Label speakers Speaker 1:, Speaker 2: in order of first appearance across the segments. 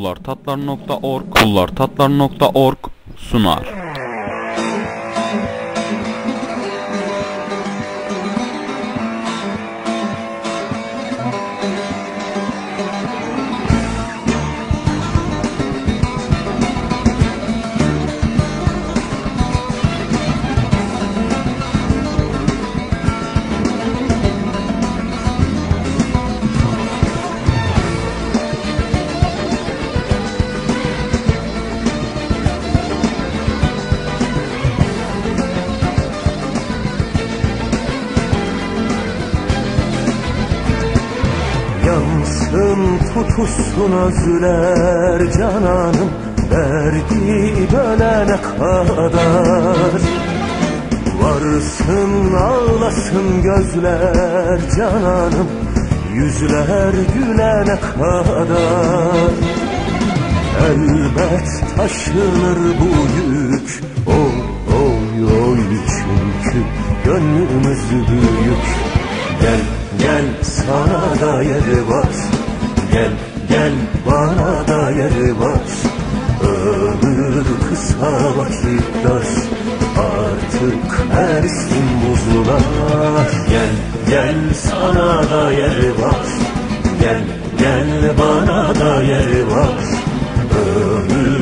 Speaker 1: kullartatlar.org kullartatlar.org sunar.
Speaker 2: Yansın tutuşsun özler cananım Verdi dönene kadar. Varsın ağlasın gözler cananım Yüzler gülene kadar. Elbet taşınır bu yük Oy oy oy çünkü gönlümüz büyük. Gel gel sana da yeri var. Gel gel bana da yeri var. Ömür kısa vakit dar Artık ersin buzlular Gel gel sana da yeri var. Gel gel bana da yeri var. Ömür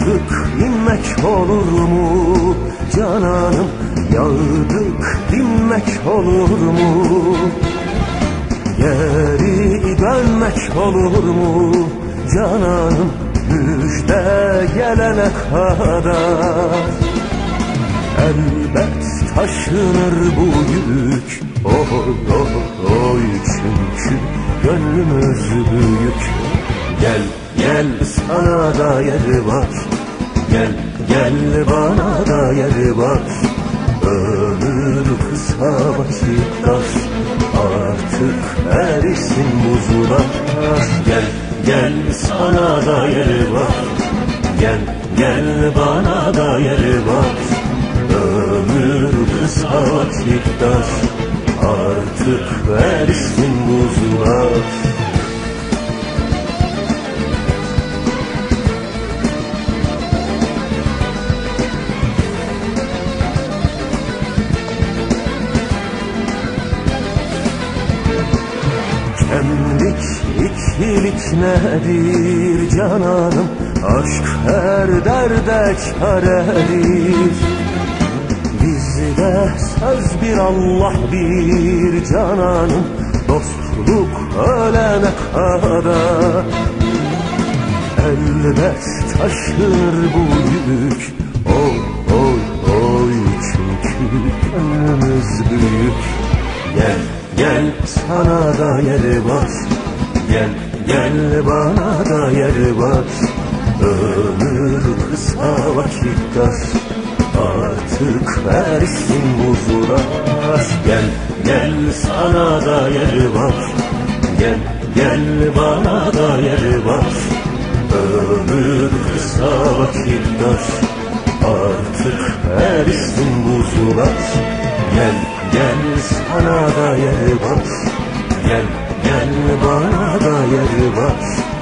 Speaker 2: Çıktık inmek olur mu? Cananım Yağdık dinmek olur mu? Geri dönmek olur mu? Cananım Müjde gelene kadar. Elbet taşınır bu yük. Oy oy oy çünkü gönlümüz büyük. Gel gel sana da yeri var. Gel gel bana da yeri var. Ömür kısa vakit dar Artık erisin buzlar Gel gel sana da yeri var. Gel gel bana da yeri var. Ömür kısa vakit dar Artık erisin buzlar ikilik nedir cananım Aşk her derde çaredir Bizde söz bir Allah bir cananım Dostluk ölene kadar. Elbet taşır bu yük Oy oy oy çünkü gönlümüz büyük. Gel gel sana da yeri var Gel gel bana da yeri var. Ömür kısa vakit dar Artık versin buzlar Gel gel sana da yeri var. Gel gel bana da yeri var. Ömür kısa vakit dar Artık erisin buzlar Gel gel sana da yeri var. Gel gel bana da